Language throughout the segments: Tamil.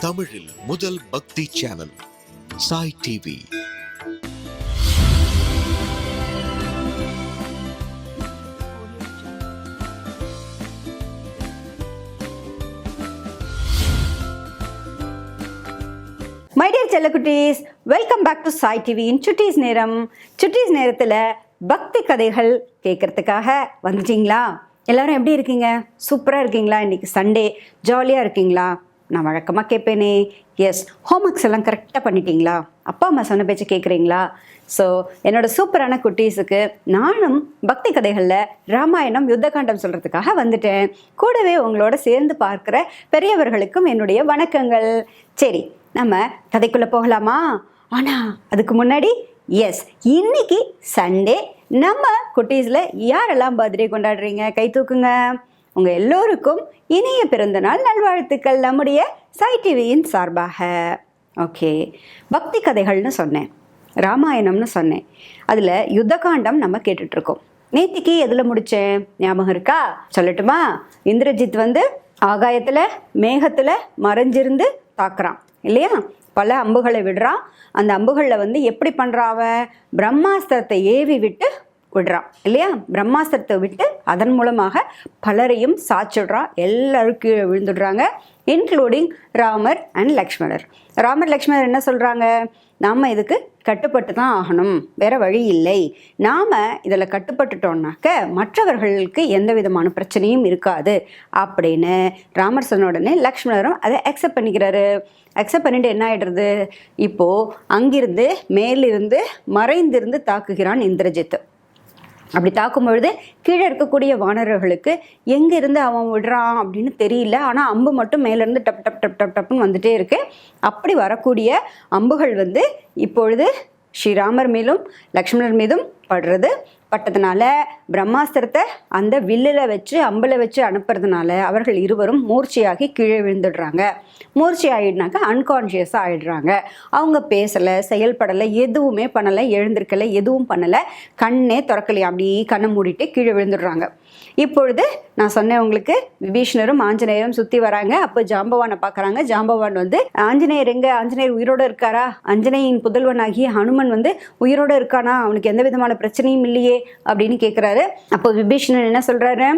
தமிழில் முதல் பக்தி channel Sai TV. My dear செல்லக்குட்டீஸ் welcome back to Sai டிவியின் சுட்டீஸ் நேரம். சுட்டீஸ் நேரத்தில் பக்தி கதைகள் கேட்குறதுக்காக வந்துட்டீங்களா? எல்லாரும் எப்படி இருக்கீங்க? சூப்பராக இருக்கீங்களா? இன்னைக்கு சண்டே ஜாலியாக இருக்கீங்களா? நான் வழக்கமாக கேட்பேனே. எஸ் ஹோம்ஒர்க்ஸ் எல்லாம் கரெக்டாக பண்ணிட்டீங்களா? அப்பா அம்மா சொன்ன பேச்சு கேட்குறீங்களா ஸோ என்னோட சூப்பரான குட்டீஸுக்கு நானும் பக்தி கதைகளில் ராமாயணம் யுத்தகாண்டம் சொல்கிறதுக்காக வந்துட்டேன். கூடவே உங்களோட சேர்ந்து பார்க்குற பெரியவர்களுக்கும் என்னுடைய வணக்கங்கள். சரி நம்ம கதைக்குள்ளே போகலாமா? ஆனால் அதுக்கு முன்னாடி எஸ் இன்னைக்கு சண்டே நம்ம குட்டீஸில் யாரெல்லாம் பர்த்டே கொண்டாடுறீங்க? கை தூக்குங்க. உங்கள் எல்லோருக்கும் இனிய பிறந்தநாள் நல்வாழ்த்துக்கள் நம்முடைய சை டிவியின் சார்பாக. ஓகே பக்தி கதைகள்னு சொன்னேன். ராமாயணம்னு சொன்னேன். அதில் யுத்தகாண்டம் நம்ம கேட்டுட்ருக்கோம். நேத்திக்கு எதில் முடித்தேன் ஞாபகம் இருக்கா? சொல்லட்டுமா? இந்திரஜித் வந்து ஆகாயத்தில் மேகத்தில் மறைஞ்சிருந்து தாக்குறான். இல்லையா? பல அம்புகளை விடுறான். அந்த அம்புகளில் வந்து எப்படி பண்ணுறாவ பிரம்மாஸ்திரத்தை ஏவி விட்டு விடுறான் இல்லையா? பிரம்மாஸ்திரத்தை விட்டு அதன் மூலமாக பலரையும் சாச்சிடுறான் எல்லாரும் கீழே விழுந்துடுறாங்க இன்க்ளூடிங் ராமர் அண்ட் லக்ஷ்மணர். ராமர் லக்ஷ்மணர் என்ன சொல்கிறாங்க நாம் இதுக்கு கட்டுப்பட்டு தான் ஆகணும். வேற வழி இல்லை. நாம் இதில் கட்டுப்பட்டுட்டோம்னாக்க மற்றவர்களுக்கு எந்த விதமான பிரச்சனையும் இருக்காது அப்படின்னு ராமர் சொன்ன உடனே லக்ஷ்மணரும் அதை அக்செப்ட் பண்ணிக்கிறாரு. அக்செப்ட் பண்ணிட்டு என்ன ஆகிடுறது இப்போது அங்கிருந்து மேலிருந்து மறைந்திருந்து தாக்குகிறான் இந்திரஜித். அப்படி தாக்கும் பொழுது கீழே இருக்கக்கூடிய வானரர்களுக்கு எங்கேருந்து அவன் விடுறான் அப்படின்னு தெரியல. ஆனால் அம்பு மட்டும் மேலேருந்து டப் டப் டப் டப் டப்னு வந்துட்டே இருக்கு. அப்படி வரக்கூடிய அம்புகள் வந்து இப்பொழுது ஸ்ரீராமர் மீதும் லக்ஷ்மணர் மீதும் படுறது. பட்டதுனால பிரம்மாஸ்திரத்தை அந்த வில்லில் வச்சு அம்பில் வச்சு அனுப்புறதுனால அவர்கள் இருவரும் மூர்ச்சையாகி கீழே விழுந்துடுறாங்க. மூர்ச்சி ஆகிடுனாக்கா அன்கான்ஷியஸாக ஆகிடுறாங்க அவங்க பேசலை செயல்படலை எதுவுமே பண்ணலை எழுந்திருக்கலை எதுவும் பண்ணலை கண்ணே திறக்கலையா அப்படி கண்ணை மூடிட்டு கீழே விழுந்துடுறாங்க. இப்பொழுது நான் சொன்னேன் உங்களுக்கு விபீஷ்ணரும் ஆஞ்சநேயரும் சுற்றி வராங்க. அப்போ ஜாம்பவானை பார்க்குறாங்க. ஜாம்பவான் வந்து ஆஞ்சநேயர் எங்கே? ஆஞ்சநேயர் உயிரோட இருக்காரா? ஆஞ்சநேயின் புதல்வனாகிய ஹனுமன் வந்து உயிரோட இருக்கானா? அவனுக்கு எந்த விதமான பிரச்சனையும் இல்லையே அப்படின்னு கேட்குறாரு அப்போ விபீஷ்ணன் என்ன சொல்கிறாரு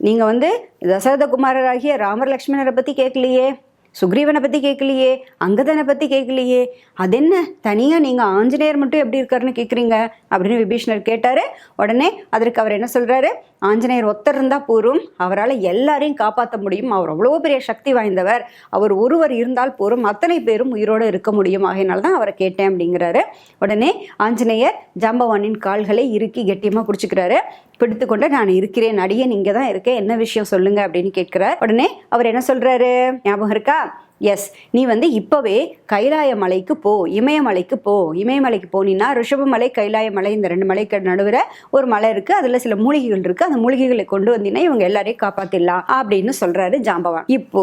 நீங்கள் வந்து தசரதகுமாரராகிய ராமர் லக்ஷ்மணரை பற்றி கேட்கலையே சுக்ரீவனை பற்றி கேட்கலையே அங்கதனை பற்றி கேட்கலையே. அது என்ன தனியாக நீங்கள் ஆஞ்சநேயர் மட்டும் எப்படி இருக்காருன்னு கேட்குறீங்க அப்படின்னு விபீஷ்ணர் கேட்டார். உடனே அதற்கு அவர் என்ன சொல்கிறாரு ஆஞ்சநேயர் ஒத்தர் இருந்தால் போரும். அவரால் எல்லாரையும் காப்பாற்ற முடியும். அவர் அவ்வளோ பெரிய சக்தி வாய்ந்தவர். அவர் ஒருவர் இருந்தால் போரும். அத்தனை பேரும் உயிரோடு இருக்க முடியும். ஆகையினால தான் அவரை கேட்டேன் அப்படிங்கிறாரு. உடனே ஆஞ்சநேயர் ஜாம்பவானின் கால்களை இறுக்கி கெட்டியமாக பிடிச்சிக்கிறாரு. பிடித்துக்கொண்டு நான் இருக்கிறேன். அடியேன் இங்கே தான் இருக்கேன் என்ன விஷயம் சொல்லுங்க அப்படின்னு கேட்கிறார். உடனே அவர் என்ன சொல்றாரு? ஞாபகம் இருக்கா? எஸ் நீ வந்து இப்போவே கைலாய மலைக்கு போ இமயமலைக்கு போ இமயமலைக்கு போனீன்னா ரிஷபமலை கைலாய மலை இந்த ரெண்டு மலைக்கு நடுவில் ஒரு மலை இருக்குது அதில் சில மூலிகைகள் இருக்குது அந்த மூலிகைகளை கொண்டு வந்தீங்கன்னா இவங்க எல்லாரையும் காப்பாற்றிடலாம் அப்படின்னு சொல்கிறாரு ஜாம்பவான். இப்போ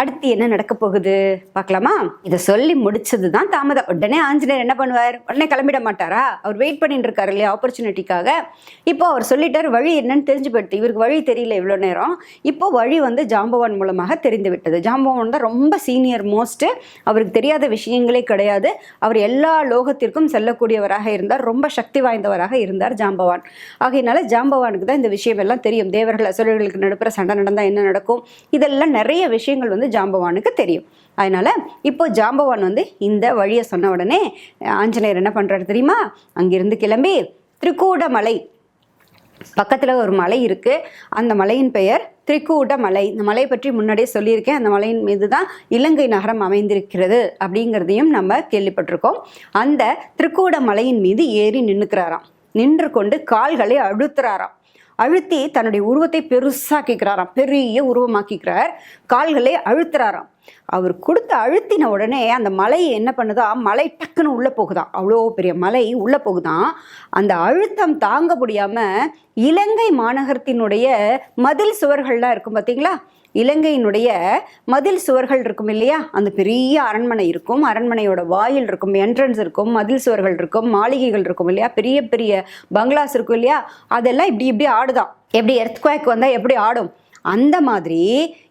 அடுத்து என்ன நடக்க போகுது? பார்க்கலாமா? இதை சொல்லி முடிச்சது தான் தாமதம். உடனே ஆஞ்சநேயர் என்ன பண்ணுவார்? உடனே கிளம்பிட மாட்டாரா? அவர் வெயிட் பண்ணிட்டு இருக்காரு இல்லையா ஆப்பர்ச்சுனிட்டிக்காக இப்போ அவர் சொல்லிட்டார் வழி என்னன்னு தெரிஞ்சு போயிடுது இவருக்கு வழி தெரியல இவ்வளோ நேரம். இப்போ வழி வந்து ஜாம்பவான் மூலமாக தெரிந்து விட்டது ஜாம்பவான் தான் ரொம்ப சீனியர் மோஸ்ட்டு அவருக்கு தெரியாத விஷயங்களே கிடையாது. அவர் எல்லா லோகத்திற்கும் செல்லக்கூடியவராக இருந்தார். ரொம்ப சக்தி வாய்ந்தவராக இருந்தார் ஜாம்பவான். ஆகையினால ஜாம்பவானுக்கு தான் இந்த விஷயம் எல்லாம் தெரியும். தேவர்கள் அசுரர்களுக்கு நடுப்புற சண்டை நடந்தால் என்ன நடக்கும்? இதெல்லாம் நிறைய விஷயங்கள் வந்து ஜாம்பவானுக்கு தெரியும். அதனால இப்போ ஜாம்பவான் வந்து இந்த வழியை சொன்ன உடனே ஆஞ்சநேயர் என்ன பண்ணுறாரு தெரியுமா? அங்கிருந்து கிளம்பி திரிகூடமலை பக்கத்தில் ஒரு மலை இருக்குது அந்த மலையின் பெயர் திரிக்கூட மலை இந்த மலை பற்றி முன்னாடியே சொல்லியிருக்கேன். அந்த மலையின் மீது தான் இலங்கை நகரம் அமைந்திருக்கிறது அப்படிங்கிறதையும் நம்ம கேள்விப்பட்டிருக்கோம். அந்த திரிக்கூட மலையின் மீது ஏறி நின்றுக்கிறாராம் நின்று கொண்டு கால்களை அழுத்துறாராம். அழுத்தி தன்னுடைய உருவத்தை பெருசாக்கிக்கிறாராம் பெரிய உருவமாக்கிக்கிறார். கால்களை அழுத்துறாராம். அவர் கொடுத்த அழுத்தின உடனே அந்த மலை என்ன பண்ணுதா? மலை டக்குன்னு உள்ளே போகுதான் அவ்வளோ பெரிய மலை உள்ளே போகுதான் அந்த அழுத்தம் தாங்க முடியாமல் இலங்கை மாநகரத்தினுடைய மதில் சுவர்கள்லாம் இருக்கும் பார்த்தீங்களா இலங்கையினுடைய மதில் சுவர்கள் இருக்கும் இல்லையா? அந்த பெரிய அரண்மனை இருக்கும். அரண்மனையோட வாயில் இருக்கும் என்ட்ரன்ஸ் இருக்கும் மதில் சுவர்கள் இருக்கும் மாளிகைகள் இருக்கும் இல்லையா? பெரிய பெரிய பங்களாஸ் இருக்கும் இல்லையா? அதெல்லாம் இப்படி இப்படி ஆடுதான். எப்படி எர்த்குவேக் வந்தால் எப்படி ஆடும்? அந்த மாதிரி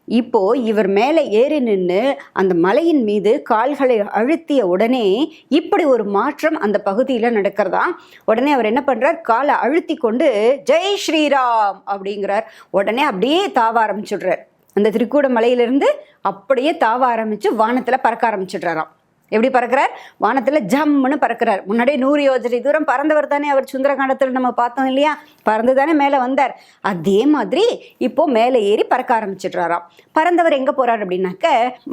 இப்போ இவர் மேலே ஏறி நின்று அந்த மலையின் மீது கால்களை அழுத்திய உடனே இப்படி ஒரு மாற்றம் அந்த பகுதியில் நடக்கிறதா? உடனே அவர் என்ன பண்ணுறார் காலை அழுத்தி கொண்டு ஜெய் ஸ்ரீராம் அப்படிங்கிறார். உடனே அப்படியே தாவ ஆரம்பிச்சுடுறார். அந்த திருக்கூட மலையிலிருந்து அப்படியே தாவ ஆரம்பித்து வானத்தில் பறக்க ஆரம்பிச்சிடுறாராம். எப்படி பறக்கிறார்? வானத்தில் ஜம்முன்னு பறக்கிறார். முன்னாடியே நூறு யோஜனை தூரம் பறந்தவர் தானே அவர் சுந்தரகாண்டத்தில் நம்ம பார்த்தோம் இல்லையா? பறந்து தானே மேலே வந்தார். அதே மாதிரி இப்போ மேலே ஏறி பறக்க ஆரம்பிச்சிடுறாராம். பறந்தவர் எங்கே போகிறார் அப்படின்னாக்க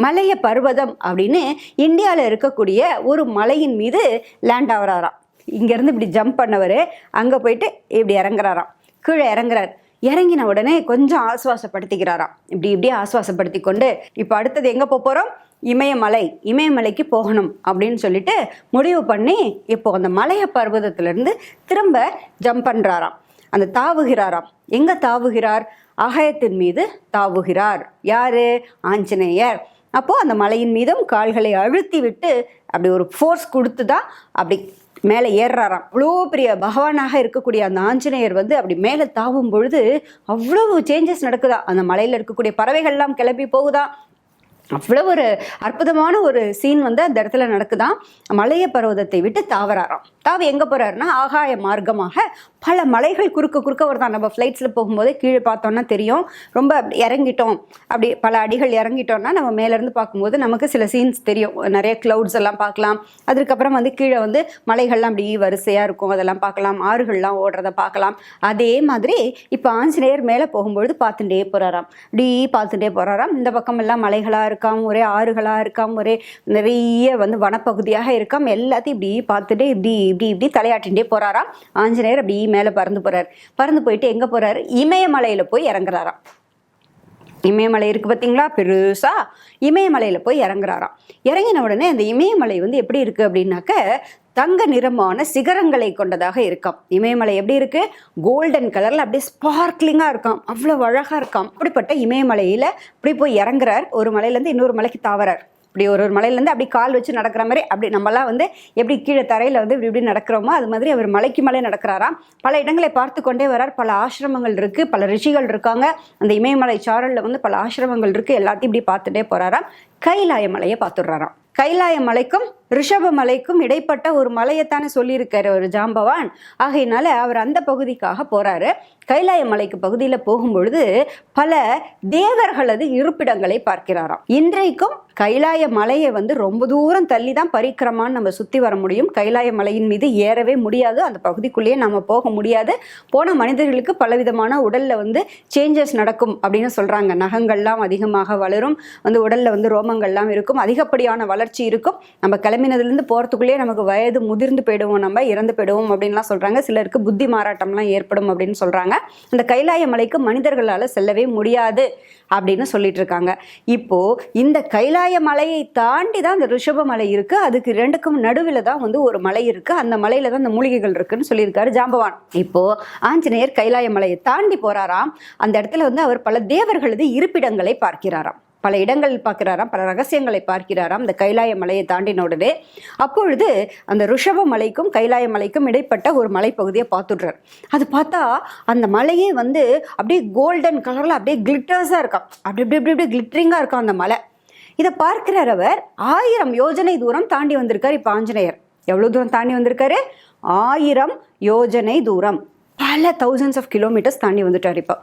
மலைய பர்வதம் அப்படின்னு இந்தியாவில் இருக்கக்கூடிய ஒரு மலையின் மீது லேண்ட் ஆகுறாராம் இங்கேருந்து இப்படி ஜம்ப் பண்ணவர் அங்கே போயிட்டு இப்படி இறங்குறாராம். கீழே இறங்குறார். இறங்கின உடனே கொஞ்சம் ஆசுவாசப்படுத்திக்கிறாராம். இப்படி இப்படி ஆசுவாசப்படுத்தி கொண்டு இப்போ அடுத்தது எங்கே போக போகிறோம் இமயமலை இமயமலைக்கு போகணும் அப்படின்னு சொல்லிட்டு முடிவு பண்ணி இப்போ அந்த மலைய பர்வதத்திலிருந்து திரும்ப ஜம்ப் பண்ணுறாராம் அந்த தாவுகிறாராம். எங்கே தாவுகிறார்? அகயத்தின் மீது தாவுகிறார். யாரு? ஆஞ்சநேயர். அப்போது அந்த மலையின் மீதும் கால்களை அழுத்தி விட்டு அப்படி ஒரு ஃபோர்ஸ் கொடுத்து தான் அப்படி மேலே ஏறுறாராம். அவ்வளோ பெரிய பகவானாக இருக்கக்கூடிய அந்த ஆஞ்சநேயர் வந்து அப்படி மேலே தாவும் பொழுது அவ்வளவு சேஞ்சஸ் நடக்குதா? அந்த மலையில் இருக்கக்கூடிய பறவைகள்லாம் கிளம்பி போகுதா? அவ்வளோ ஒரு அற்புதமான ஒரு சீன் வந்து அந்த இடத்துல நடக்குதான் மலைய பர்வதத்தை விட்டு தாவராராம். தாவி எங்கே போகிறாருன்னா ஆகாய மார்க்கமாக பல மலைகள் குறுக்க குறுக்க வருதான் நம்ம ஃப்ளைட்ஸில் போகும்போதே கீழே பார்த்தோன்னா தெரியும். ரொம்ப இறங்கிட்டோம். அப்படி பல அடிகள் இறங்கிட்டோம்னா நம்ம மேலேருந்து பார்க்கும்போது நமக்கு சில சீன்ஸ் தெரியும். நிறைய க்ளவுட்ஸ் எல்லாம் பார்க்கலாம். அதுக்கப்புறம் வந்து கீழே வந்து மலைகள்லாம் அப்படி வரிசையாக இருக்கும். அதெல்லாம் பார்க்கலாம். ஆறுகள்லாம் ஓடுறத பார்க்கலாம். அதே மாதிரி இப்போ ஆஞ்சநேயர் மேலே போகும்பொழுது பார்த்துட்டே போகிறாராம் இப்படி பார்த்துட்டே போகிறாராம் இந்த பக்கம் எல்லாம் மலைகளாக இருக்காம். ஒரே ஆறுகளாக இருக்காம். ஒரே நிறைய வந்து வனப்பகுதியாக இருக்காம். எல்லாத்தையும் இப்படி பார்த்துட்டு இப்படி இப்படி இப்படி தலையாட்டிகிட்டே போகிறாராம் ஆஞ்சநேயர் அப்படி மேலே பறந்து போகிறார் பறந்து போயிட்டு எங்கே போகிறாரு இமயமலையில் போய் இறங்குறாராம். இமயமலை இருக்குது பார்த்தீங்களா பெருசாக இமயமலையில் போய் இறங்குறாராம். இறங்கின உடனே அந்த இமயமலை வந்து எப்படி இருக்குது அப்படின்னாக்க தங்க நிறமான சிகரங்களை கொண்டதாக இருக்காம். இமயமலை எப்படி இருக்கு? கோல்டன் கலர்ல அப்படியே ஸ்பார்க்லிங்கா இருக்காம். அவ்வளவு அழகா இருக்காம். அப்படிப்பட்ட இமயமலையில இப்படி போய் இறங்குறார். ஒரு மலையிலேருந்து இன்னொரு மலைக்கு தாவறார். இப்படி ஒரு ஒரு மலையிலேருந்து அப்படி கால் வச்சு நடக்கிற மாதிரி அப்படி நம்மலாம் வந்து எப்படி கீழே தரையில் வந்து இப்படி இப்படி நடக்கிறோமோ அது மாதிரி அவர் மலைக்கு மலை நடக்கிறாராம். பல இடங்களை பார்த்து கொண்டே வரார் பல ஆசிரமங்கள் இருக்குது பல ரிஷிகள் இருக்காங்க. அந்த இமயமலை சாரலில் வந்து பல ஆசிரமங்கள் இருக்குது எல்லாத்தையும் இப்படி பார்த்துட்டே போகிறாராம் கைலாய மலையை பார்த்துடுறாராம். கைலாய மலைக்கும் ரிஷப மலைக்கும் இடைப்பட்ட ஒரு மலையைத்தானே சொல்லியிருக்காரு ஒரு ஜாம்பவான். ஆகையினால அவர் அந்த பகுதிக்காக போறாரு. கைலாய மலைக்கு பகுதியில் போகும்பொழுது பல தேவர்களது இருப்பிடங்களை பார்க்கிறாராம். இன்றைக்கும் கைலாய மலையை வந்து ரொம்ப தூரம் தள்ளி தான் பரிக்கிரமான்னு நம்ம சுற்றி வர முடியும். கைலாய மலையின் மீது ஏறவே முடியாது. அந்த பகுதிக்குள்ளேயே நம்ம போக முடியாது. போன மனிதர்களுக்கு பலவிதமான உடலில் வந்து சேஞ்சஸ் நடக்கும் அப்படின்னு சொல்கிறாங்க நகங்கள்லாம் அதிகமாக வளரும். வந்து உடலில் வந்து ரோமங்கள்லாம் இருக்கும். அதிகப்படியான வளர்ச்சி இருக்கும். நம்ம கிளம்பினதுலேருந்து போகிறதுக்குள்ளேயே நமக்கு வயது முதிர்ந்து போயிடுவோம் நம்ம இறந்து போயிடுவோம் அப்படின்லாம் சொல்கிறாங்க சிலருக்கு புத்தி மாறாட்டம்லாம் ஏற்படும் அப்படின்னு சொல்கிறாங்க அந்த கைலாய மலைக்கு மனிதர்களால் செல்லவே முடியாது அப்படின்னு சொல்லிட்டு இருக்காங்க. இப்போ இந்த கைலாய மலையை தாண்டி தான் அந்த ரிஷப மலை இருக்கு. அதுக்கு ரெண்டுக்கும் நடுவில் தான் வந்து ஒரு மலை இருக்கு. அந்த மலையில தான் அந்த மூலிகைகள் இருக்குன்னு சொல்லியிருக்காரு ஜாம்பவான். இப்போ ஆஞ்சநேயர் கைலாய மலையை தாண்டி போறாராம். அந்த இடத்துல வந்து அவர் பல தேவர்களது இருப்பிடங்களை பார்க்கிறாராம். பல இடங்கள் பார்க்கிறாராம் பல ரகசியங்களை பார்க்கிறாராம் இந்த கைலாய மலையை தாண்டின உடனே. அப்பொழுது அந்த ரிஷப மலைக்கும் கைலாய மலைக்கும் இடைப்பட்ட ஒரு மலைப்பகுதியை பார்த்துடுறார். அது பார்த்தா அந்த மலையே வந்து அப்படியே கோல்டன் கலரில் அப்படியே கிளிட்டர்ஸாக இருக்கான் அப்படி இப்படி இப்படி இப்படி கிளிட்டரிங்காக இருக்கும் அந்த மலை. இதை பார்க்கிறார் அவர். ஆயிரம் யோஜனை தூரம் தாண்டி வந்திருக்கார் இப்போ ஆஞ்சநேயர். எவ்வளோ தூரம் தாண்டி வந்திருக்காரு? ஆயிரம் யோஜனை தூரம். பல தௌசண்ட்ஸ் ஆஃப் கிலோமீட்டர்ஸ் தாண்டி வந்துட்டார் இப்போ.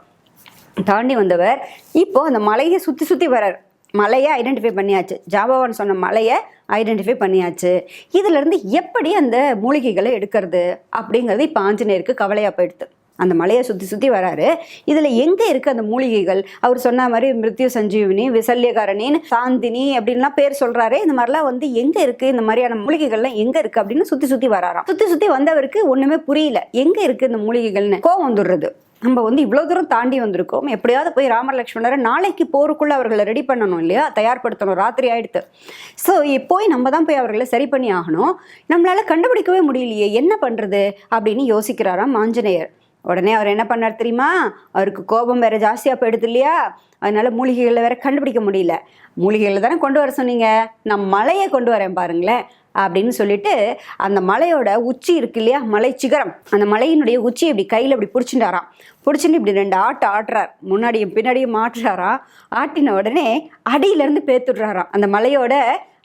தாண்டி வந்தவர் இப்போ அந்த மலையை சுற்றி சுற்றி வரார் மலையை ஐடென்டிஃபை பண்ணியாச்சு. ஜாபவான் சொன்ன மலையை ஐடென்டிஃபை பண்ணியாச்சு. இதிலிருந்து எப்படி அந்த மூலிகைகளை எடுக்கிறது அப்படிங்கிறது இப்போ ஆஞ்சநேயருக்கு கவலையாக போயிடுது. அந்த மலையை சுற்றி சுற்றி வராரு. இதில் எங்கே இருக்குது அந்த மூலிகைகள்? அவர் சொன்ன மாதிரி மிருத்யு சஞ்சீவினி விசல்யகாரணின்னு சாந்தினி அப்படின்லாம் பேர் சொல்கிறாரு இந்த மாதிரிலாம் வந்து எங்கே இருக்குது இந்த மாதிரியான மூலிகைகள்லாம் எங்கே இருக்குது அப்படின்னு சுற்றி சுற்றி வராராம். சுற்றி சுற்றி வந்தவருக்கு ஒன்றுமே புரியல. எங்கே இருக்குது இந்த மூலிகைகள்னு கோவம் வந்துடுறது. நம்ம வந்து இவ்வளோ தூரம் தாண்டி வந்திருக்கோம். எப்படியாவது போய் ராமர் லக்ஷ்மணரை நாளைக்கு போருக்குள்ளே அவர்களை ரெடி பண்ணணும் இல்லையா? தயார்படுத்தணும். ராத்திரி ஆயிடுத்து. ஸோ போய் நம்ம தான் போய் அவர்களை சரி பண்ணி ஆகணும். நம்மளால கண்டுபிடிக்கவே முடியலையே. என்ன பண்ணுறது அப்படின்னு யோசிக்கிறாராம் ஆஞ்சநேயர். உடனே அவர் என்ன பண்ணார் தெரியுமா? அவருக்கு கோபம் வேற ஜாஸ்தியாக போயிடுது இல்லையா? அதனால மூலிகைகளை வேற கண்டுபிடிக்க முடியல. மூலிகைகளை தானே கொண்டு வர சொன்னீங்க? நான் மலையை கொண்டு வரேன் பாருங்களேன் அப்படின்னு சொல்லிட்டு அந்த மலையோட உச்சி இருக்கு இல்லையா? மலை சிகரம் அந்த மலையினுடைய உச்சி இப்படி கையில் இப்படி பிடிச்சிட்டாராம். பிடிச்சிட்டு இப்படி ரெண்டு ஆட்டு ஆட்டுறார். முன்னாடியும் பின்னாடியும் ஆட்டுறாராம் ஆட்டின உடனே அடியிலேருந்து பேத்துடுறாராம். அந்த மலையோட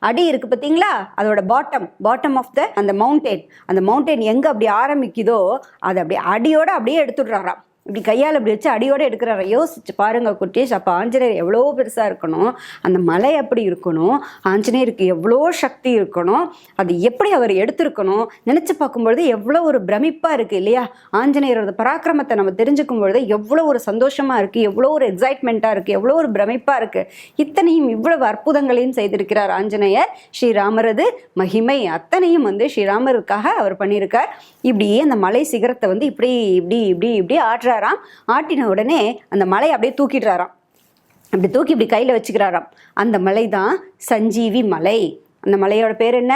அடி இருக்கு பார்த்தீங்களா அதோட பாட்டம் பாட்டம் ஆஃப் த அந்த மவுண்டெயின் அந்த மவுண்டெயின் எங்கே அப்படி ஆரம்பிக்குதோ அதை அப்படி அடியோட அப்படியே எடுத்துடுறாராம். இப்படி கையால் இப்படி வச்சு அடியோடு எடுக்கிறாரு. யோசிச்சு பாருங்க குட்டீஸ் அப்போ ஆஞ்சநேயர் எவ்வளோ பெருசாக இருக்கணும்? அந்த மலை எப்படி இருக்கணும்? ஆஞ்சநேயருக்கு எவ்வளோ சக்தி இருக்கணும்? அது எப்படி அவர் எடுத்திருக்கணும்? நினச்சி பார்க்கும்பொழுது எவ்வளோ ஒரு பிரமிப்பாக இருக்குது இல்லையா? ஆஞ்சநேயரோட பராக்கிரமத்தை நம்ம தெரிஞ்சுக்கும் பொழுது எவ்வளோ ஒரு சந்தோஷமாக இருக்குது எவ்வளோ ஒரு எக்ஸைட்மெண்ட்டாக இருக்குது எவ்வளோ ஒரு பிரமிப்பாக இருக்குது இத்தனையும் இவ்வளவு அற்புதங்களையும் செய்திருக்கிறார் ஆஞ்சநேயர். ஸ்ரீராமரது மகிமை அத்தனையும் வந்து ஸ்ரீராமருக்காக அவர் பண்ணியிருக்கார். இப்படியே அந்த மலை சிகரத்தை வந்து இப்படி இப்படி இப்படி இப்படி ஆட்டுறாராம் ஆட்டின உடனே அந்த மலையை அப்படியே தூக்கிடுறாராம். அப்படி தூக்கி இப்படி கையில் வச்சுக்கிறாராம். அந்த மலை தான் சஞ்சீவி மலை. அந்த மலையோட பேர் என்ன?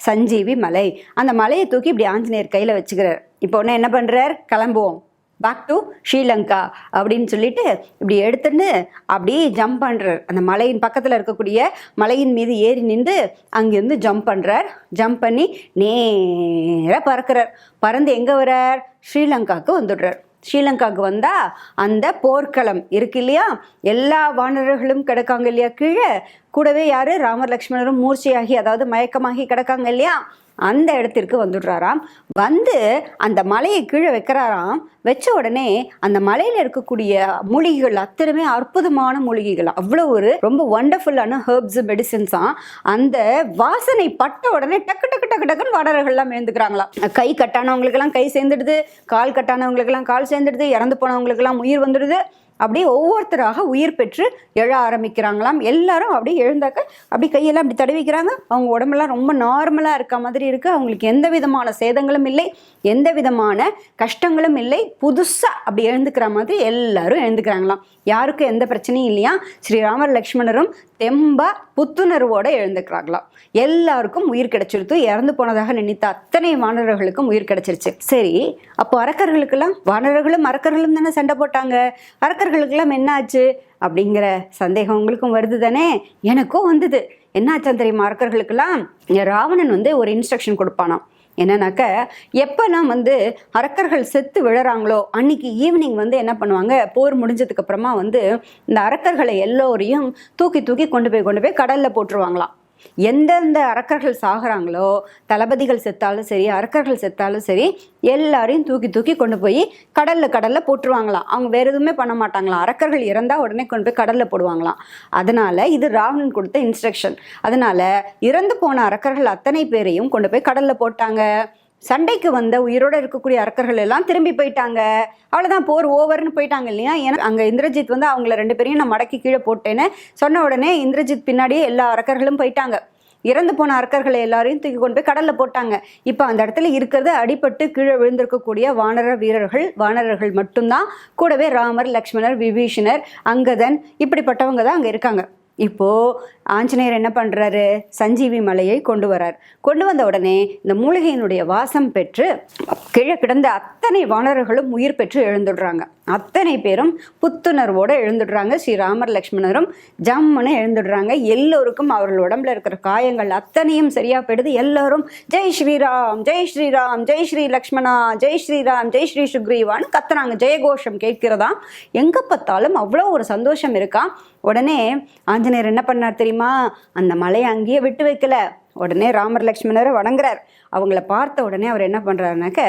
சஞ்சீவி மலை. அந்த மலையை தூக்கி இப்படி ஆஞ்சநேயர் கையில் வச்சுக்கிறார். இப்போ உடனே என்ன பண்ணுறார் கிளம்புவோம். பேக் டு ஸ்ரீலங்கா அப்படின்னு சொல்லிட்டு இப்படி எடுத்துன்னு அப்படியே ஜம்ப் பண்ணுறார் அந்த மலையின் பக்கத்தில் இருக்கக்கூடிய மலையின் மீது ஏறி நின்று அங்கேருந்து ஜம்ப் பண்ணுறார் ஜம்ப் பண்ணி நேராக பறக்கிறார். பறந்து எங்கே வரார் ஸ்ரீலங்காவுக்கு வந்துடுறார். ஸ்ரீலங்காவுக்கு வந்தால் அந்த போர்க்களம் இருக்கு இல்லையா? எல்லா வானரர்களும் கிடக்காங்க இல்லையா கீழே? கூடவே யார்? ராமர் லக்ஷ்மணரும் மூர்ச்சையாகி அதாவது மயக்கமாகி கிடக்காங்க இல்லையா? அந்த இடத்திற்கு வந்துடுறாராம். வந்து அந்த மலையை கீழே வைக்கிறாராம். வச்ச உடனே அந்த மலையில் இருக்கக்கூடிய மூலிகைகள் அத்தனையுமே அற்புதமான மூலிகைகள். அவ்வளோ ஒரு ரொம்ப ஒண்டர்ஃபுல்லான ஹெர்ப்ஸ் மெடிசின்ஸாம் அந்த வாசனை பட்ட உடனே டக்கு டக்கு டக்கு டக்குன்னு வாடகர்கள்லாம் எழுந்துக்கிறாங்களாம். கை கட்டானவங்களுக்கெல்லாம் கை சேர்ந்துடுது கால் கட்டானவங்களுக்கெல்லாம் கால் சேர்ந்துடுது இறந்து போனவங்களுக்கெல்லாம் உயிர் வந்துடுது. அப்படியே ஒவ்வொருத்தராக உயிர் பெற்று எழ ஆரம்பிக்கிறாங்களாம். எல்லாரும் அப்படியே எழுந்தாக்க அப்படி கையெல்லாம் அப்படி தடவிக்கிறாங்க அவங்க உடம்பெல்லாம் ரொம்ப நார்மலாக இருக்க மாதிரி இருக்குது அவங்களுக்கு எந்த விதமான சேதங்களும் இல்லை எந்த விதமான கஷ்டங்களும் இல்லை. புதுசாக அப்படி எழுந்துக்கிற மாதிரி எல்லாரும் எழுந்துக்கிறாங்களாம். யாருக்கும் எந்த பிரச்சனையும் இல்லையா? ஸ்ரீராமர் லக்ஷ்மணரும் தெம்பா புத்துணர்வோடு எழுந்துக்கிறாங்களாம். எல்லாருக்கும் உயிர் கிடைச்சிருத்து இறந்து போனதாக நினைத்த அத்தனை வானரர்களுக்கும் உயிர் கிடைச்சிருச்சு. சரி அப்போ அரக்கர்களுக்கெல்லாம் வானரர்களும் அரக்கர்களும் தானே சண்டை போட்டாங்க. அரக்கர்களுக்கெல்லாம் என்னாச்சு? அப்படிங்கிற சந்தேகம் உங்களுக்கும் வருது தானே? எனக்கும் வந்தது. என்னாச்சு தெரியுமா? அரக்கர்களுக்கெல்லாம் ராவணன் வந்து ஒரு இன்ஸ்ட்ரக்ஷன் கொடுப்பானாம். என்னன்னாக்க எப்போல்லாம் வந்து அரக்கர்கள் செத்து விழுறாங்களோ அன்னைக்கு ஈவினிங் வந்து என்ன பண்ணுவாங்க? போர் முடிஞ்சதுக்கு அப்புறமா வந்து இந்த அரக்கர்களை எல்லோரையும் தூக்கி தூக்கி கொண்டு போய் கொண்டு போய் கடலில் போட்டுருவாங்களாம். எந்தெந்த அரக்கர்கள் சாகுறாங்களோ தளபதிகள் செத்தாலும் சரி அரக்கர்கள் செத்தாலும் சரி எல்லாரையும் தூக்கி தூக்கி கொண்டு போய் கடல்ல கடல்ல போட்டுருவாங்களாம். அவங்க வேற எதுவுமே பண்ண மாட்டாங்களாம். அரக்கர்கள் இறந்தா உடனே கொண்டு போய் கடல்ல போடுவாங்களாம். அதனால இது ராவணன் கொடுத்த இன்ஸ்ட்ரக்ஷன் அதனால இறந்து போன அரக்கர்கள் அத்தனை பேரையும் கொண்டு போய் கடல்ல போட்டாங்க. சண்டைக்கு வந்த உயிரோட இருக்கக்கூடிய அரக்கர்கள் எல்லாம் திரும்பி போயிட்டாங்க. அவ்வளோதான் போர் ஓவர்னு போயிட்டாங்க இல்லையா? ஏன்னா அங்கே இந்திரஜித் வந்து அவங்கள ரெண்டு பேரையும் நான் மடக்கி கீழே போட்டேன்னு சொன்ன உடனே இந்திரஜித் பின்னாடியே எல்லா அரக்கர்களும் போயிட்டாங்க. இறந்து போன அரக்கர்களை எல்லாரையும் தூக்கி கொண்டு போய் கடலில் போட்டாங்க. இப்போ அந்த இடத்துல இருக்கிறது அடிபட்டு கீழே விழுந்திருக்கக்கூடிய வானர வீரர்கள் வானரர்கள் மட்டும்தான். கூடவே ராமர் லக்ஷ்மணர் விபீஷணர் அங்கதன் இப்படிப்பட்டவங்க தான் அங்கே இருக்காங்க. இப்போது ஆஞ்சநேயர் என்ன பண்ணுறாரு சஞ்சீவி மலையை கொண்டு வரார். கொண்டு வந்த உடனே இந்த மூலிகையினுடைய வாசம் பெற்று கீழே கிடந்த அத்தனை வானர்களும் உயிர் பெற்று எழுந்துடுறாங்க. அத்தனை பேரும் புத்துணர்வோடு எழுந்துடுறாங்க. ஸ்ரீராமர் லக்ஷ்மணரும் ஜம்முன்னு எழுந்துடுறாங்க. எல்லோருக்கும் அவர்கள் உடம்புல இருக்கிற காயங்கள் அத்தனையும் சரியாக போயிடுது. எல்லோரும் ஜெய் ஸ்ரீராம் ஜெய் ஸ்ரீராம் ஜெய் ஸ்ரீ லக்ஷ்மணா ஜெய் ஸ்ரீராம் ஜெய் ஸ்ரீ சுக்ரீவான்னு கத்துறாங்க. ஜெயகோஷம் கேட்கிறதா? எங்கே பார்த்தாலும் அவ்வளோ ஒரு சந்தோஷம் இருக்கா? உடனே ஆஞ்சநேயர் என்ன பண்ணார் தெரியுமா? அந்த மலையை அங்கேயே விட்டு வைக்கல. உடனே ராமர் லக்ஷ்மணரை வணங்குறார். அவங்கள பார்த்த உடனே அவர் என்ன பண்ணுறாருனாக்க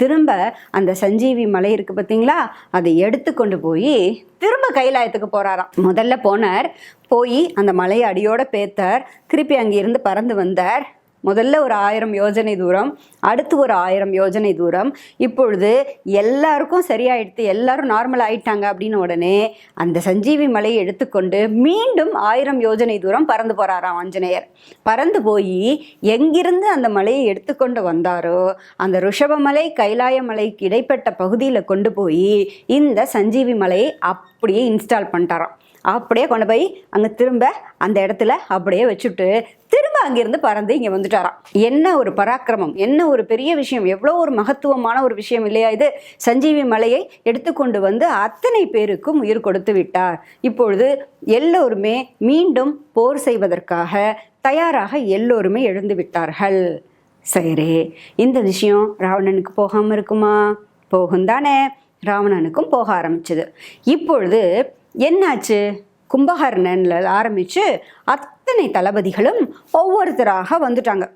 திரும்ப அந்த சஞ்சீவி மலை இருக்குது பார்த்தீங்களா அதை எடுத்து கொண்டு போய் திரும்ப கைலாயத்துக்கு போகிறாராம் முதல்ல போனார் போய் அந்த மலையை அடியோட பேத்தார் திருப்பி அங்கேருந்து பறந்து வந்தார். முதல்ல ஒரு ஆயிரம் யோஜனை தூரம் அடுத்து ஒரு ஆயிரம் யோஜனை தூரம். இப்பொழுது எல்லாருக்கும் சரியாயிடுத்து எல்லாரும் நார்மல் ஆயிட்டாங்க அப்படின்னு உடனே அந்த சஞ்சீவி மலையை எடுத்துக்கொண்டு மீண்டும் ஆயிரம் யோஜனை தூரம் பறந்து போகிறாராம் ஆஞ்சநேயர். பறந்து போய் எங்கிருந்து அந்த மலையை எடுத்துக்கொண்டு வந்தாரோ அந்த ரிஷபமலை கைலாய மலைக்கு இடைப்பட்ட பகுதியில் கொண்டு போய் இந்த சஞ்சீவி மலையை அப்படியே இன்ஸ்டால் பண்ணிட்டாராம். அப்படியே கொண்டு போய் அங்கே திரும்ப அந்த இடத்துல அப்படியே வச்சுட்டு திரும்ப அங்கேருந்து பறந்து இங்கே வந்துட்டாராம். என்ன ஒரு பராக்கிரமம் என்ன ஒரு பெரிய விஷயம் எவ்வளோ ஒரு மகத்துவமான ஒரு விஷயம் இல்லையா இது? சஞ்சீவி மலையை எடுத்துக்கொண்டு வந்து அத்தனை பேருக்கும் உயிர் கொடுத்து விட்டார். இப்பொழுது எல்லோருமே மீண்டும் போர் செய்வதற்காக தயாராக எல்லோருமே எழுந்து விட்டார்கள். சரி இந்த விஷயம் ராவணனுக்கு போகாமல் இருக்குமா? போகும் தானே. ராவணனுக்கும் போக ஆரம்பிச்சது. இப்பொழுது என்னாச்சு? கும்பகர்ணன்ல ஆரம்பித்து அத்தனை தளபதிகளும் ஒவ்வொருத்தராக வந்துட்டாங்க.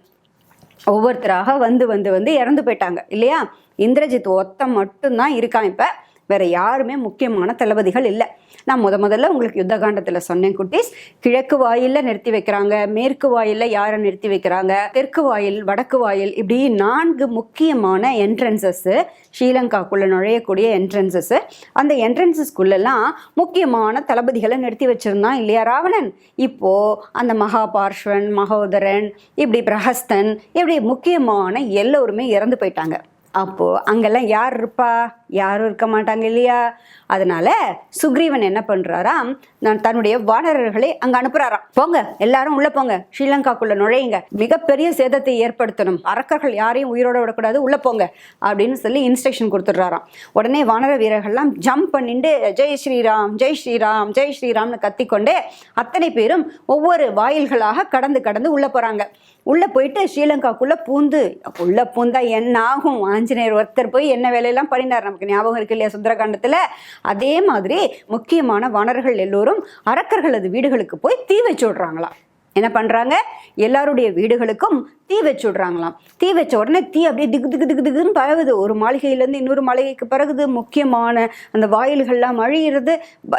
ஒவ்வொருத்தராக வந்து வந்து வந்து இறந்து போயிட்டாங்க. இல்லையா? இந்திரஜித் ஒத்தம் மட்டும்தான் இருக்கான் இப்போ. வேற யாருமே முக்கியமான தளபதிகள் இல்லை. நான் முத முதல்ல உங்களுக்கு யுத்த காண்டத்தில் சொன்னேன் குட்டீஸ். கிழக்கு வாயிலில் நிறுத்தி வைக்கிறாங்க மேற்கு வாயிலில் யாரை நிறுத்தி வைக்கிறாங்க? தெற்கு வாயில் வடக்கு வாயில் இப்படி நான்கு முக்கியமான என்ட்ரன்சஸ்ஸு ஸ்ரீலங்காக்குள்ளே நுழையக்கூடிய என்ட்ரன்சஸ்ஸு அந்த என்ட்ரன்சஸ்க்குள்ளெல்லாம் முக்கியமான தளபதிகளை நிறுத்தி வச்சிருந்தான் இல்லையா ராவணன்? இப்போ அந்த மகாபார்ஷ்வன் மகோதரன் இப்படி பிரஹஸ்தன் இப்படி முக்கியமான எல்லோருமே இறந்து போயிட்டாங்க. அப்போது அங்கெல்லாம் யார் இருப்பா? யாரும் இருக்க மாட்டாங்க இல்லையா? அதனால சுக்ரீவன் என்ன பண்ணுறாராம் நான் தன்னுடைய வானரர்களை அங்கே அனுப்புகிறாராம் போங்க எல்லாரும் உள்ளே போங்க. ஸ்ரீலங்காக்குள்ளே நுழையுங்க. மிகப்பெரிய சேதத்தை ஏற்படுத்தணும். அரக்கர்கள் யாரையும் உயிரோட விடக்கூடாது. உள்ளே போங்க அப்படின்னு சொல்லி இன்ஸ்ட்ரக்ஷன் கொடுத்துட்றாராம். உடனே வானர வீரர்கள்லாம் ஜம்ப் பண்ணிட்டு ஜெய் ஸ்ரீராம் ஜெய் ஸ்ரீராம் ஜெய் ஸ்ரீராம்னு கத்திக்கொண்டே அத்தனை பேரும் ஒவ்வொரு வாயில்களாக கடந்து கடந்து உள்ளே போகிறாங்க உள்ளே போயிட்டு ஸ்ரீலங்காக்குள்ளே பூந்து உள்ளே பூந்தா என்ன ஆகும்? ஆஞ்சநேயர் ஒருத்தர் போய் என்ன வேலையெல்லாம் பண்ணினார்? நமக்கு ஞாபகம் இருக்கு இல்லையா சுந்தரகாண்டத்தில்? அதே மாதிரி முக்கியமான வானர்கள் எல்லோரும் அரக்கர்களது வீடுகளுக்கு போய் தீ வச்சு விடுறாங்களாம். என்ன பண்ணுறாங்க எல்லாருடைய வீடுகளுக்கும் தீ வச்சு விட்றாங்களாம். தீ வச்ச உடனே தீ அப்படியே திகு திகு திகு திகுன்னு பரவுது. ஒரு மாளிகையிலேருந்து இன்னொரு மாளிகைக்கு பிறகுது முக்கியமான அந்த வாயில்கள்லாம் அழியிறது.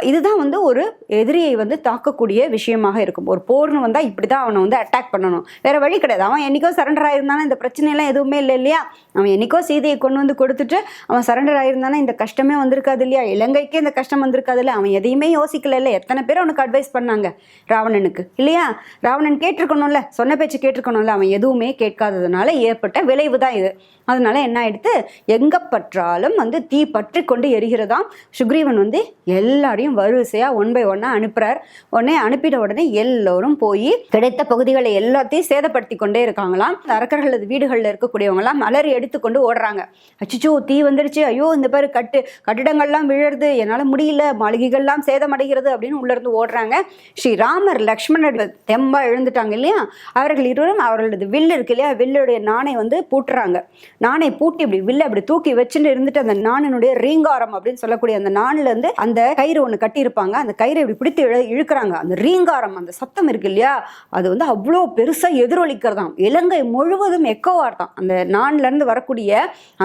இதுதான் வந்து ஒரு எதிரியை வந்து தாக்கக்கூடிய விஷயமாக இருக்கும். ஒரு போர்னு வந்தால் இப்படி தான் அவனை வந்து அட்டாக் பண்ணணும். வேற வழி கிடையாது. அவன் என்றைக்கோ சரண்டர் ஆயிருந்தானா இந்த பிரச்சனையெல்லாம் எதுவுமே இல்லை இல்லையா? அவன் என்னைக்கோ சீதையை கொண்டு வந்து கொடுத்துட்டு அவன் சரண்டர் ஆயிருந்தானா இந்த கஷ்டமே வந்திருக்காது இல்லையா? இலங்கைக்கே இந்த கஷ்டம் வந்திருக்காது இல்லை அவன் எதையுமே யோசிக்கல இல்லை எத்தனை பேர் அவனுக்கு அட்வைஸ் பண்ணாங்க? ராவணனுக்கு. இல்லையா? ராவணன் கேட்டிருக்கணும்ல. சொன்ன பேச்சு கேட்டிருக்கணும்ல. அவன் எதுவும் கேட்காததுனால ஏற்பட்ட விளைவு தான் இது. அதனால என்ன ஆயிடுத்து? எங்க பற்றாலும் வந்து தீ பற்றி கொண்டு எரிகிறதாம். சுக்ரீவன் வந்து எல்லாரையும் வரிசையா ஒன் பை ஒன்னா அனுப்புறார். உடனே அனுப்பிட்ட உடனே எல்லோரும் போய் கிடைத்த பகுதிகளை எல்லாத்தையும் சேதப்படுத்தி கொண்டே இருக்காங்களாம். அரக்கர்களது வீடுகளில் இருக்கக்கூடியவங்களாம் மலர் எடுத்துக்கொண்டு ஓடுறாங்க. அச்சிச்சோ தீ வந்துடுச்சு. ஐயோ இந்த பேர் கட்டு கட்டிடங்கள்லாம் விழுறது. என்னால் முடியல. மாளிகைகள்லாம் சேதமடைகிறது அப்படின்னு உள்ள இருந்து ஓடுறாங்க. ஸ்ரீராமர் லக்ஷ்மணர் தெம்பா எழுந்துட்டாங்க இல்லையா? அவர்கள் இருவரும் அவர்களது வில்லு இருக்கு இல்லையா? வில்லுடைய நாணை வந்து பூட்டுறாங்க. நாணை பூட்டி இப்படி வில்லை அப்படி தூக்கி வச்சுட்டு இருந்துட்டு அந்த நாணினுடைய ரீங்காரம் அப்படின்னு சொல்லக்கூடிய அந்த நாணில் இருந்து அந்த கயிறு ஒன்று கட்டியிருப்பாங்க. அந்த கயிறை இப்படி பிடித்து இழு இழுக்கிறாங்க. அந்த ரீங்காரம் அந்த சத்தம் இருக்கு இல்லையா? அது வந்து அவ்வளோ பெருசாக எதிரொலிக்கிறதாம். இலங்கை முழுவதும் எக்கோவார் தான் அந்த நான்ல இருந்து வரக்கூடிய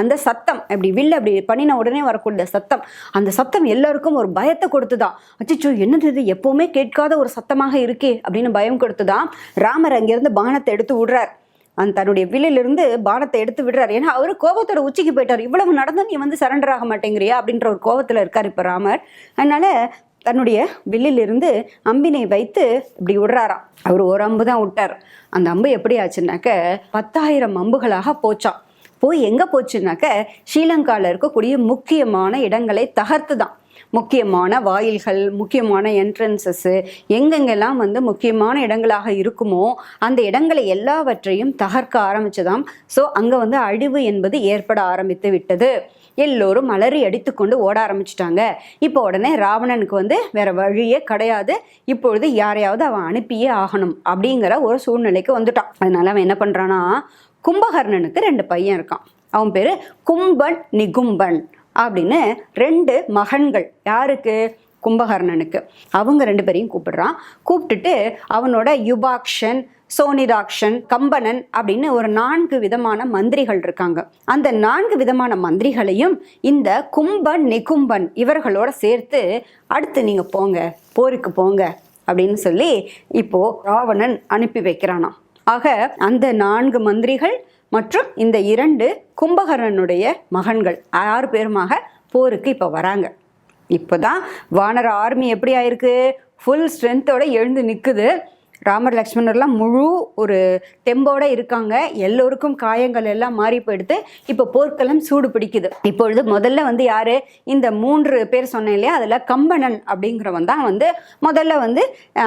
அந்த சத்தம் இப்படி வில்ல அப்படி பண்ணின உடனே வரக்கூடிய சத்தம் அந்த சத்தம் எல்லாருக்கும் ஒரு பயத்தை கொடுத்துதான் அச்சோ என்னது இது? எப்பவுமே கேட்காத ஒரு சத்தமாக இருக்கே அப்படின்னு பயம் கொடுத்துதான் ராமர் அங்கிருந்து பானத்தை எடுத்து விடுறார். அந்த தன்னுடைய வில்லிலிருந்து பானத்தை எடுத்து விடுறாரு. ஏன்னா அவர் கோபத்தோட உச்சிக்கு போயிட்டார். இவ்வளவு நடந்தும் நீ வந்து சரண்டர் ஆக மாட்டேங்கிறியா? அப்படின்ற ஒரு கோபத்தில் இருக்கார் இப்போ ராமர். அதனால தன்னுடைய வில்லிலிருந்து அம்பினை வைத்து இப்படி விடுறாராம். அவர் ஒரு அம்பு தான் விட்டார். அந்த அம்பு எப்படி ஆச்சுன்னாக்க பத்தாயிரம் அம்புகளாக போச்சான் போய் எங்கே போச்சுனாக்க ஸ்ரீலங்காவில் இருக்கக்கூடிய முக்கியமான இடங்களை தகர்த்து தான் முக்கியமான வாயில்கள் முக்கியமான என்ட்ரன்சஸ்ஸு எங்கெங்கெல்லாம் வந்து முக்கியமான இடங்களாக இருக்குமோ அந்த இடங்களை எல்லாவற்றையும் தகர்க்க ஆரம்பிச்சதாம். ஸோ அங்கே வந்து அழிவு என்பது ஏற்பட ஆரம்பித்து விட்டது. எல்லோரும் மலரி அடித்துக்கொண்டு ஓட ஆரம்பிச்சிட்டாங்க. இப்போ உடனே ராவணனுக்கு வந்து வேற வழியே கிடையாது. இப்பொழுது யாரையாவது அவன் அனுப்பியே ஆகணும் அப்படிங்கிற ஒரு சூழ்நிலைக்கு வந்துட்டான். அதனால அவன் என்ன பண்ணுறான்னா கும்பகர்ணனுக்கு ரெண்டு பையன் இருக்கான். அவன் பேர் கும்பன் நிகும்பன். அப்படின்னு ரெண்டு மகன்கள். யாருக்கு? கும்பகர்ணனுக்கு. அவங்க ரெண்டு பேரையும் கூப்பிடுறான். கூப்பிட்டுட்டு அவனோட யுபாக்ஷன் சோனிராக்ஷன் கம்பனன் அப்படின்னு ஒரு நான்கு விதமான மந்திரிகள் இருக்காங்க. அந்த நான்கு விதமான மந்திரிகளையும் இந்த கும்பன் நிகும்பன் இவர்களோட சேர்த்து அடுத்து நீங்க போங்க போருக்கு போங்க அப்படின்னு சொல்லி இப்போ ராவணன் அனுப்பி வைக்கிறானாம். ஆக அந்த நான்கு மந்திரிகள் மற்றும் இந்த இரண்டு கும்பகர்ணனுடைய மகன்கள் ஆறு பேருமாக போருக்கு இப்போ வராங்க. இப்போதான் வானர ஆர்மி எப்படி ஆயிருக்கு? ஃபுல் ஸ்ட்ரென்த்தோட எழுந்து நிற்குது ராமர் லக்ஷ்மணர்லாம் முழு ஒரு தெம்போட இருக்காங்க. எல்லோருக்கும் காயங்கள் எல்லாம் மாறி போயிடுது. இப்போ போர்க்களம் சூடு பிடிக்குது. இப்பொழுது முதல்ல வந்து யார்? இந்த மூன்று பேர் சொன்னேன் இல்லையா? அதில் கம்பனன் அப்படிங்கிறவன் தான் வந்து முதல்ல வந்து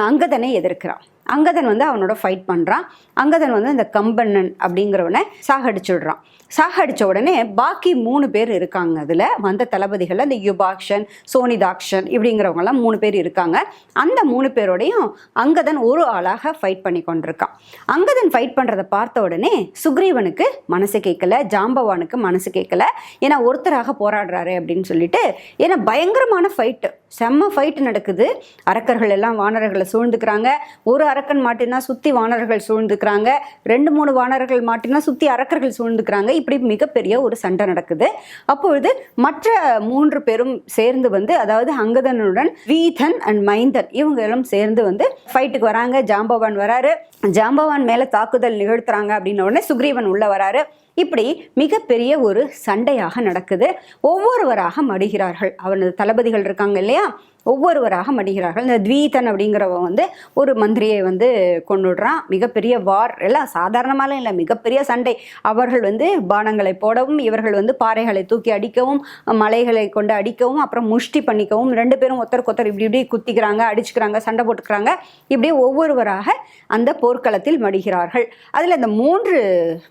அங்கதனை எதிர்க்கிறான். அங்கதன் வந்து அவனோட ஃபைட் பண்ணுறான் அங்கதன் வந்து இந்த கம்பண்ணன் அப்படிங்கிறவனை சாகடிச்சுடுறான். சாகடித்த உடனே பாக்கி மூணு பேர் இருக்காங்க அதில். வந்த தளபதிகள் அந்த யுபாக்ஷன் சோனிதாக்ஷன் இப்படிங்கிறவங்கலாம் மூணு பேர் இருக்காங்க. அந்த மூணு பேரோடையும் அங்கதன் ஒரு ஆளாக ஃபைட் பண்ணி கொண்டிருக்கான். அங்கதன் ஃபைட் பண்ணுறதை பார்த்த உடனே சுக்ரீவனுக்கு மனசு கேட்கல ஜாம்பவானுக்கு மனசு கேட்கல. ஏன்னா ஒருத்தராக போராடுறாரு அப்படின்னு சொல்லிட்டு ஏன்னா பயங்கரமான ஃபைட்டு செம்ம ஃபைட் நடக்குது. அரக்கர்கள் எல்லாம் வானரர்களை சூழ்ந்துக்கிறாங்க. ஒரு அரக்கன் மாட்டினா சுற்றி வானர்கள் சூழ்ந்துக்கிறாங்க. ரெண்டு மூணு வானர்கள் மாட்டினா சுற்றி அரக்கர்கள் சூழ்ந்துக்கிறாங்க. இப்படி மிகப்பெரிய ஒரு சண்டை நடக்குது. அப்பொழுது மற்ற மூன்று பேரும் சேர்ந்து வந்து அதாவது அங்கதனுடன் வீதன் அண்ட் மைந்தன் இவங்க எல்லாம் சேர்ந்து வந்து ஃபைட்டுக்கு வராங்க. ஜாம்பவான் வராரு. ஜாம்பவான் மேலே தாக்குதல் நிகழ்த்துறாங்க அப்படின்ன உடனே சுக்ரீவன் உள்ள வராரு. இப்படி மிகப்பெரிய ஒரு சண்டையாக நடக்குது. ஒவ்வொருவராக மடிகிறார்கள். அவனது தளபதிகள் இருக்காங்க இல்லையா? ஒவ்வொருவராக மடிகிறார்கள். இந்த த்வீதன் அப்படிங்கிறவன் வந்து ஒரு மந்திரியை வந்து கொண்டுடுறான் மிகப்பெரிய வார் எல்லாம் சாதாரணமாலாம் இல்லை. மிகப்பெரிய சண்டை. அவர்கள் வந்து பானங்களை போடவும் இவர்கள் வந்து பாறைகளை தூக்கி அடிக்கவும் மலைகளை கொண்டு அடிக்கவும் அப்புறம் முஷ்டி பண்ணிக்கவும் ரெண்டு பேரும் ஒருத்தருக்கு ஒருத்தர் இப்படி இப்படி குத்திக்கிறாங்க அடிச்சுக்கிறாங்க சண்டை போட்டுக்கிறாங்க. இப்படியே ஒவ்வொருவராக அந்த போர்க்களத்தில் மடிகிறார்கள். அதில் இந்த மூன்று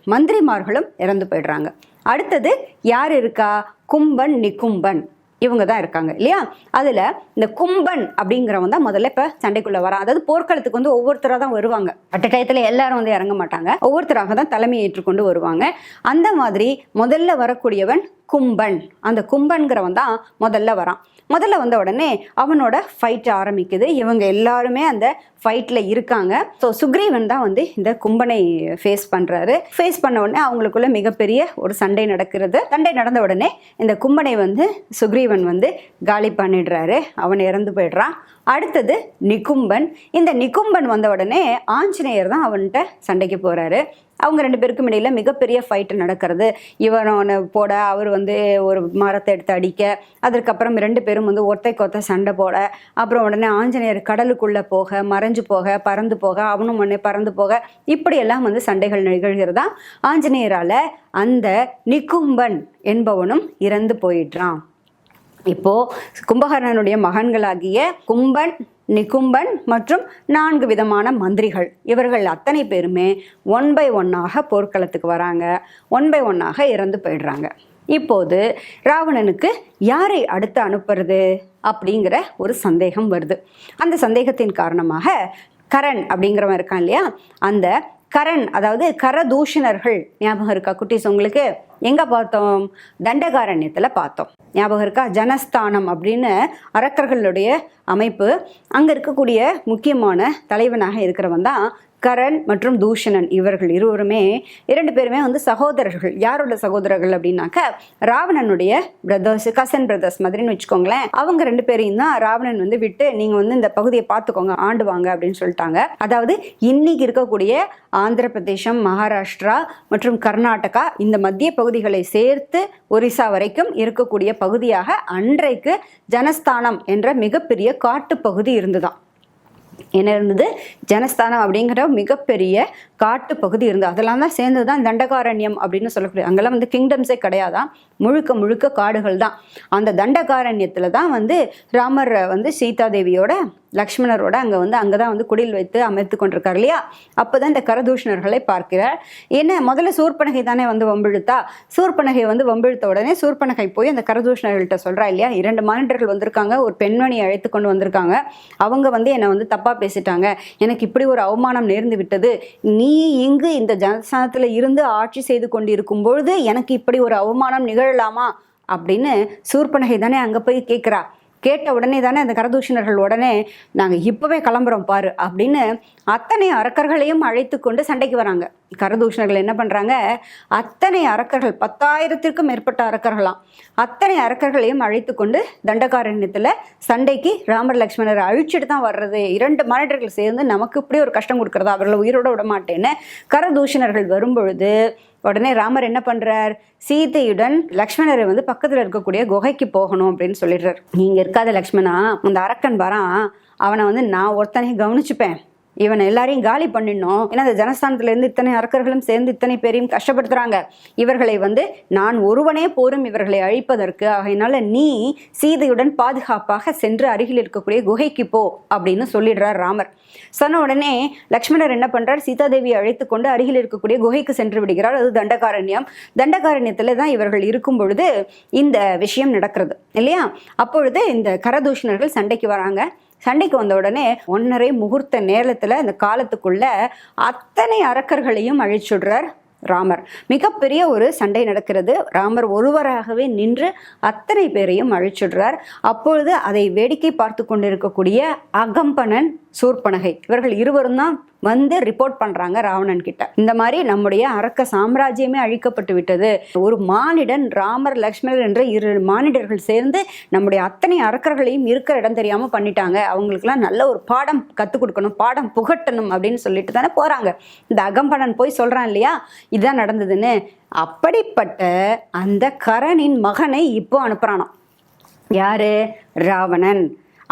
மந்திரிமார்களும் இறந்து போயிடுறாங்க. அடுத்தது யார் இருக்கா? கும்பன் நிக்கும்பன். இவங்க தான் இருக்காங்க இல்லையா? அதில் இந்த கும்பன் அப்படிங்கிறவங்க தான் முதல்ல இப்போ சண்டைக்குள்ளே வரான். அதாவது போர்க்களத்துக்கு வந்து ஒவ்வொருத்தராக தான் வருவாங்க. அட்ட டயத்தில் எல்லாரும் வந்து இறங்க மாட்டாங்க. ஒவ்வொருத்தராக தான் தலைமை ஏற்றுக்கொண்டு வருவாங்க. அந்த மாதிரி முதல்ல வரக்கூடியவன் கும்பன். அந்த கும்பன்கிறவன் தான் முதல்ல வரான். முதல்ல வந்த உடனே அவனோட ஃபைட் ஆரம்பிக்குது. இவங்க எல்லாருமே அந்த ஃபைட்டில் இருக்காங்க. ஸோ சுக்ரீவன் தான் வந்து இந்த கும்பனை ஃபேஸ் பண்ணுறாரு ஃபேஸ் பண்ண உடனே அவங்களுக்குள்ள மிகப்பெரிய ஒரு சண்டை நடக்கிறது. சண்டை நடந்த உடனே இந்த கும்பனை வந்து சுக்ரீவன் வந்து காலி பண்ணிடுறாரு. அவன் இறந்து போயிடுறான். அடுத்தது நிகும்பன் இந்த நிகும்பன் வந்த உடனே ஆஞ்சநேயர் தான் அவன்கிட்ட சண்டைக்கு போகிறாரு அவங்க ரெண்டு பேருக்கும் இடையில் மிகப்பெரிய ஃபைட்டு நடக்கிறது. இவன் ஒன்று போட அவர் வந்து ஒரு மரத்தை எடுத்து அடிக்க அதற்கப்புறம் ரெண்டு பேரும் வந்து ஒத்தை கொத்த சண்டை போட அப்புறம் உடனே ஆஞ்சநேயர் கடலுக்குள்ளே போக மறைஞ்சு போக பறந்து போக அவனும் உடனே பறந்து போக இப்படியெல்லாம் வந்து சண்டைகள் நிகழ்கிறதா? ஆஞ்சநேயரால் அந்த நிக்கும்பன் என்பவனும் இறந்து போயிடுறான். இப்போ கும்பகர்ணனுடைய மகன்களாகிய கும்பன் நிகும்பன் மற்றும் நான்கு விதமான மந்திரிகள். இவர்கள் அத்தனை பேருமே ஒன் பை ஒன்னாக போர்க்களத்துக்கு வராங்க. ஒன் பை ஒன்னாக இறந்து போயிடுறாங்க. இப்போது ராவணனுக்கு யாரை அடுத்து அனுப்புறது அப்படிங்கிற ஒரு சந்தேகம் வருது. அந்த சந்தேகத்தின் காரணமாக கரண் அப்படிங்கிறவன் இருக்கான் இல்லையா? அந்த கரண் அதாவது கரதூஷணர்கள் ஞாபகம் இருக்கா குட்டீஸ் உங்களுக்கு? எங்கே பார்த்தோம்? தண்டகாரண்யத்தில் பார்த்தோம். ஞாபகம் இருக்கா? ஜனஸ்தானம் அப்படின்னு அரக்கர்களுடைய அமைப்பு. அங்கே இருக்கக்கூடிய முக்கியமான தலைவனாக இருக்கிறவன் தான் கரண் மற்றும் தூஷணன் இவர்கள் இருவருமே இரண்டு பேருமே வந்து சகோதரர்கள். யாரோட சகோதரர்கள் அப்படின்னாக்க ராவணனுடைய பிரதர்ஸ் கசன் பிரதர்ஸ் மாதிரின்னு வச்சுக்கோங்களேன். அவங்க ரெண்டு பேரையும் தான் ராவணன் வந்து விட்டு நீங்கள் வந்து இந்த பகுதியை பார்த்துக்கோங்க ஆண்டு வாங்க அப்படின்னு சொல்லிட்டாங்க. அதாவது இன்னைக்கு இருக்கக்கூடிய ஆந்திர பிரதேசம் மகாராஷ்டிரா மற்றும் கர்நாடகா இந்த மத்திய பகுதிகளை சேர்த்து ஒரிசா வரைக்கும் இருக்கக்கூடிய பகுதியாக அன்றைக்கு ஜனஸ்தானம் என்ற மிகப்பெரிய காட்டுப்பகுதி இருந்துதான். என்ன இருந்தது? ஜனஸ்தானம் அப்படிங்கிற மிகப்பெரிய காட்டு பகுதி இருந்தது அதெல்லாம் தான் சேர்ந்து தான் தண்டகாரண்யம் அப்படின்னு சொல்லக்கூடிய அங்கெல்லாம் வந்து கிங்டம்ஸே கிடையாதான் முழுக்க முழுக்க காடுகள் தான். அந்த தண்டகாரண்யத்தில் தான் வந்து ராமர் வந்து சீதாதேவியோட லக்ஷ்மணரோட அங்கே வந்து அங்கே தான் வந்து குடில் வைத்து அமைத்து கொண்டிருக்கார் இல்லையா? அப்போ தான் இந்த கரதூஷணர்களை பார்க்கிறார். என்ன முதல்ல சூர்பனகை தானே வந்து வம்பிழுத்தா? சூர்பனகை வந்து வம்பிழுத்த உடனே சூர்பனகை போய் அந்த கரதூஷணர்கள்ட்ட சொல்கிறா இல்லையா இரண்டு மானிட்டர்கள் வந்திருக்காங்க ஒரு பெண்மணியை அழைத்து கொண்டு வந்திருக்காங்க. அவங்க வந்து என்னை வந்து தப்பாக பேசிட்டாங்க. எனக்கு இப்படி ஒரு அவமானம் நேர்ந்து விட்டது. நீ இங்கு இந்த ஜனஸ்தானத்தில் இருந்து ஆட்சி செய்து கொண்டிருக்கும் பொழுது எனக்கு இப்படி ஒரு அவமானம் நிகழலாமா? அப்படின்னு சூர்பனகை தானே அங்கே போய் கேட்குறா கேட்ட உடனே தானே அந்த கரதூஷணர்கள் உடனே நாங்கள் இப்போவே கிளம்புறோம் பாரு அப்படின்னு அத்தனை அரக்கர்களையும் அழைத்து கொண்டு சண்டைக்கு வராங்க. கரதூஷணர்கள் என்ன பண்ணுறாங்க அத்தனை அரக்கர்கள் பத்தாயிரத்திற்கும் மேற்பட்ட அரக்கர்களாம். அத்தனை அரக்கர்களையும் அழைத்து கொண்டு தண்டகாரண்யத்தில் சண்டைக்கு ராமர் லக்ஷ்மணர் அழிச்சிட்டு தான் வர்றது. இரண்டு மானிட்டர்கள் சேர்ந்து நமக்கு இப்படி ஒரு கஷ்டம் கொடுக்குறதா? அவர்களை உயிரோட விட மாட்டேன்னு கரதூஷணர்கள் வரும்பொழுது உடனே ராமர் என்ன பண்ணுறார் சீதையுடன் லக்ஷ்மணரை வந்து பக்கத்தில் இருக்கக்கூடிய குகைக்கு போகணும் அப்படின்னு சொல்லிடுறார். நீங்கள் இருக்காத லக்ஷ்மணா அந்த அரக்கன் வரான். அவனை வந்து நான் ஒருத்தனையும் கவனிச்சுப்பேன். இவனை எல்லாரையும் காலி பண்ணிடணும். ஏன்னா அந்த ஜனஸ்தானத்துல இருந்து இத்தனை அரக்கர்களும் சேர்ந்து இத்தனை பேரையும் கஷ்டப்படுத்துறாங்க. இவர்களை வந்து நான் ஒருவனே போரும் இவர்களை அழிப்பதற்கு. ஆகையினால நீ சீதையுடன் பாதுகாப்பாக சென்று அருகில் இருக்கக்கூடிய குகைக்கு போ அப்படின்னு சொல்லிடுறார் ராமர். சொன்ன உடனே லக்ஷ்மணர் என்ன பண்றார்? சீதாதேவியை அழைத்து கொண்டு அருகில் இருக்கக்கூடிய குகைக்கு சென்று விடுகிறார். அது தண்டகாரண்யம். தண்டகாரண்யத்துல தான் இவர்கள் இருக்கும் பொழுது இந்த விஷயம் நடக்கிறது. இல்லையா? அப்பொழுது இந்த கரதூஷணர்கள் சண்டைக்கு வராங்க. சண்டைக்கு வந்த உடனே ஒன்றரை முகூர்த்த நேரத்தில் அந்த காலத்துக்குள்ள அத்தனை அரக்கர்களையும் அழிச்சுடுறார் ராமர். மிகப்பெரிய ஒரு சண்டை நடக்கிறது. ராமர் ஒருவராகவே நின்று அத்தனை பேரையும் அழிச்சுடுறார் அப்பொழுது அதை வேடிக்கை பார்த்து கொண்டிருக்கக்கூடிய அகம்பனன் சூர்பனகை. இவர்கள் இருவரும் தான் வந்து ரிப்போர்ட் பண்றாங்க ராவணன் கிட்ட. இந்த மாதிரி நம்முடைய அரக்க சாம்ராஜ்யமே அழிக்கப்பட்டு விட்டது. ஒரு மானிடன் ராமர் லக்ஷ்மணர் என்ற இரு மானிடர்கள் சேர்ந்து நம்முடைய அத்தனை அரக்கர்களையும் இருக்கிற இடம் தெரியாம பண்ணிட்டாங்க. அவங்களுக்குலாம் நல்ல ஒரு பாடம் கற்றுக் கொடுக்கணும் பாடம் புகட்டணும் அப்படின்னு சொல்லிட்டு தானே போறாங்க. இந்த அகம்படன் போய் சொல்றான் இல்லையா? இதுதான் நடந்ததுன்னு. அப்படிப்பட்ட அந்த கரணின் மகனை இப்போ அனுப்புகிறானாம் யாரு? ராவணன்.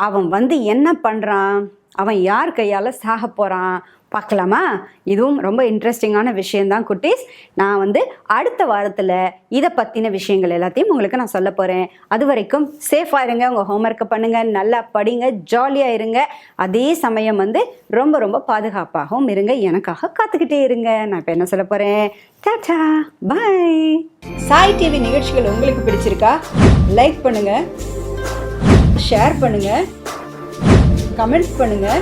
அவன் வந்து என்ன பண்றான்? அவன் யார் கையால சாக போறான்? பார்க்கலாமா? இதுவும் ரொம்ப இன்ட்ரெஸ்டிங்கான விஷயம்தான் குட்டீஸ். நான் வந்து அடுத்த வாரத்தில் இதை பற்றின விஷயங்கள் எல்லாத்தையும் உங்களுக்கு நான் சொல்ல போகிறேன் அது வரைக்கும் சேஃபாக இருங்க உங்கள் ஹோம்ஒர்க்கை பண்ணுங்கள் நல்லா படிங்க ஜாலியாக இருங்க. அதே சமயம் வந்து ரொம்ப ரொம்ப பாதுகாப்பாகவும் இருங்க. எனக்காக காத்துக்கிட்டே இருங்க. நான் இப்போ என்ன சொல்ல போகிறேன் டாடா! பை சாய் டிவி நிகழ்ச்சிகள் உங்களுக்கு பிடிச்சிருக்கா? லைக் பண்ணுங்கள் ஷேர் பண்ணுங்கள் கமெண்ட்ஸ் பண்ணுங்கள்